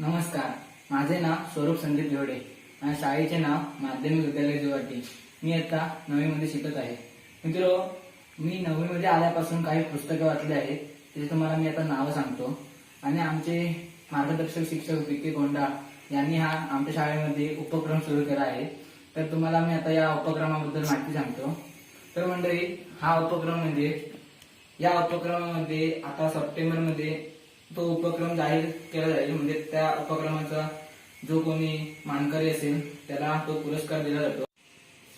नमस्कार माझे नाव स्वरूप संदीप जोडे माझ्या शाळेचे नाव माध्यमिक विद्यालय जुवाटी. मी आता नववीमध्ये शिकत आहे. मित्र मी नववीमध्ये आल्यापासून काही पुस्तकं वाचली आहेत त्याचे तुम्हाला मी आता नावं सांगतो. आणि आमचे मार्गदर्शक शिक्षक विके गोंडा यांनी हा आमच्या शाळेमध्ये उपक्रम सुरू केला आहे. तर तुम्हाला मी आता या उपक्रमाबद्दल माहिती सांगतो. तर मंडळी हा उपक्रम म्हणजे या उपक्रमामध्ये आता सप्टेंबरमध्ये तो उपक्रम जाहीर केला जाईल. म्हणजे त्या उपक्रमाचा जो कोणी मानकरी असेल त्याला तो पुरस्कार दिला जातो.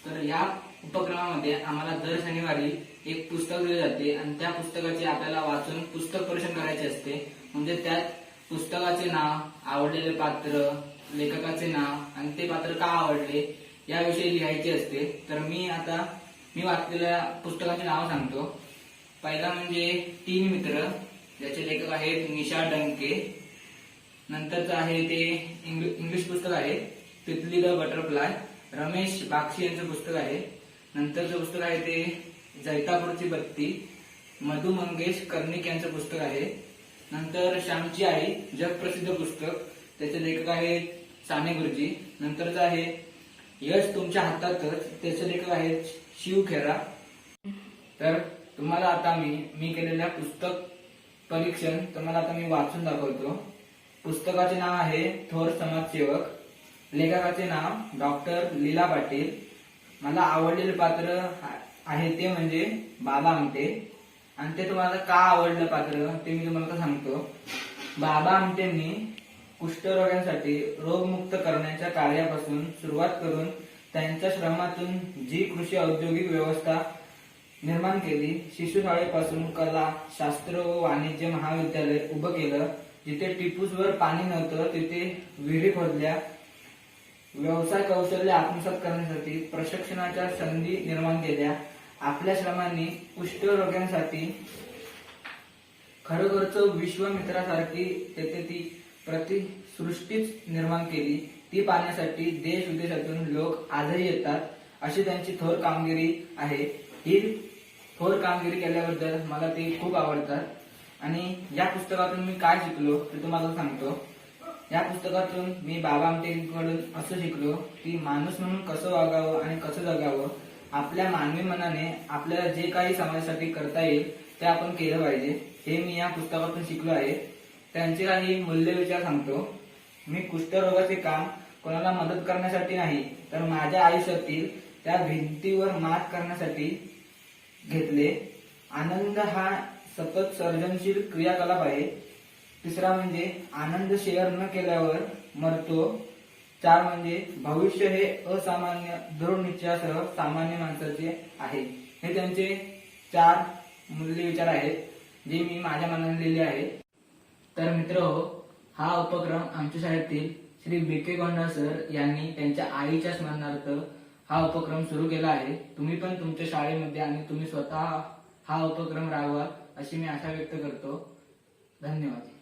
तर या उपक्रमामध्ये आम्हाला दर शनिवारी एक पुस्तक दिले जाते आणि त्या पुस्तकाचे आपल्याला वाचून पुस्तक परीक्षण करायचे असते. म्हणजे त्यात पुस्तकाचे नाव आवडलेले पात्र लेखकाचे नाव आणि ते पात्र का आवडले याविषयी लिहायचे असते. तर मी आता मी वाचलेल्या पुस्तकाचे नाव सांगतो. पहिला म्हणजे तीन मित्र. ज्याचे लेखक आहेत निशा डंके. नंतरचं आहे ते इंग्लिश पुस्तक आहे तिथली द बटरफ्लाय. रमेश बाक्षी यांचं पुस्तक आहे. नंतरचं पुस्तक आहे ते जैतापूरची बत्ती. मधु मंगेश कर्णिक यांचं पुस्तक आहे. नंतर श्यामची आई जगप्रसिद्ध पुस्तक. त्याचे लेखक आहेत साने गुरुजी. नंतरचं आहे यश तुमच्या हातातच. त्याचे लेखक आहेत शिव खेरा. तर तुम्हाला आता मी मी केलेल्या पुस्तक परीक्षण. तुम्हाला आता मी वाचून दाखवतो. पुस्तकाचे नाव आहे थोर समाजसेवक. लेखकाचे नाव डॉक्टर लीला पाटील. मला आवडलेले पात्र आहे ते म्हणजे बाबा आमटे. आणि ते तुम्हाला का आवडलं पात्र ते मी तुम्हाला सांगतो. बाबा आमटेंनी कुष्ठरोग्यांसाठी रोगमुक्त करण्याच्या कार्यापासून सुरुवात करून त्यांच्या श्रमातून जी कृषी औद्योगिक व्यवस्था निर्माण केली. शिशुशाळेपासून कला शास्त्र व वाणिज्य महाविद्यालय उभं केलं. जिथे टिपूसवर पाणी नव्हतं तिथे विहिरी खोदल्या. व्यवसाय कौशल्य आत्मसात करण्यासाठी प्रशिक्षणाच्या संधी निर्माण केल्या. आपल्या श्रमांनी कुष्ठरोग्यांसाठी खरोखरच विश्वमित्रासारखी तेथे ती प्रतिसृष्टीच निर्माण केली. ती पाहण्यासाठी देश विदेशातून लोक आजही येतात अशी त्यांची थोर कामगिरी आहे. ही थोर कामगिरी केल्याबद्दल मला ते खूप आवडतात. आणि या पुस्तकातून मी काय शिकलो ते तुम्हाला सांगतो. या पुस्तकातून मी बाबा आमटेकडून असं शिकलो की माणूस म्हणून कसं वागावं आणि कसं जगावं आपल्या मानवी मनाने आपल्याला जे काही समाजासाठी करता येईल ते आपण केलं पाहिजे. हे मी या पुस्तकातून शिकलो आहे. त्यांचे काही मूल्य विचार सांगतो. मी कुष्ठरोगाचे काम कोणाला मदत करण्यासाठी नाही तर माझ्या आयुष्यातील त्या भिंतीवर मात करण्यासाठी घेतले. आनंद हा सतत सर्जनशील क्रियाकलाप आहे. तिसरा म्हणजे आनंद शेअर न केल्यावर मरतो. चार म्हणजे भविष्य हे असामान्य दृढ निश्चयासह सामान्य माणसाचे आहे. हे त्यांचे चार मूल्य विचार आहेत जे मी माझ्या मनाने लिहिले आहे तर मित्र हा उपक्रम आमच्या शाळेतील Shri B K Gonda sir यांनी त्यांच्या आईच्या स्मरणार्थ हा उपक्रम सुरू केला आहे. तुम्ही पण तुमच्या शाळेमध्ये आणि तुम्ही स्वतः हा उपक्रम राबवा अशी मी आशा व्यक्त करतो. धन्यवाद.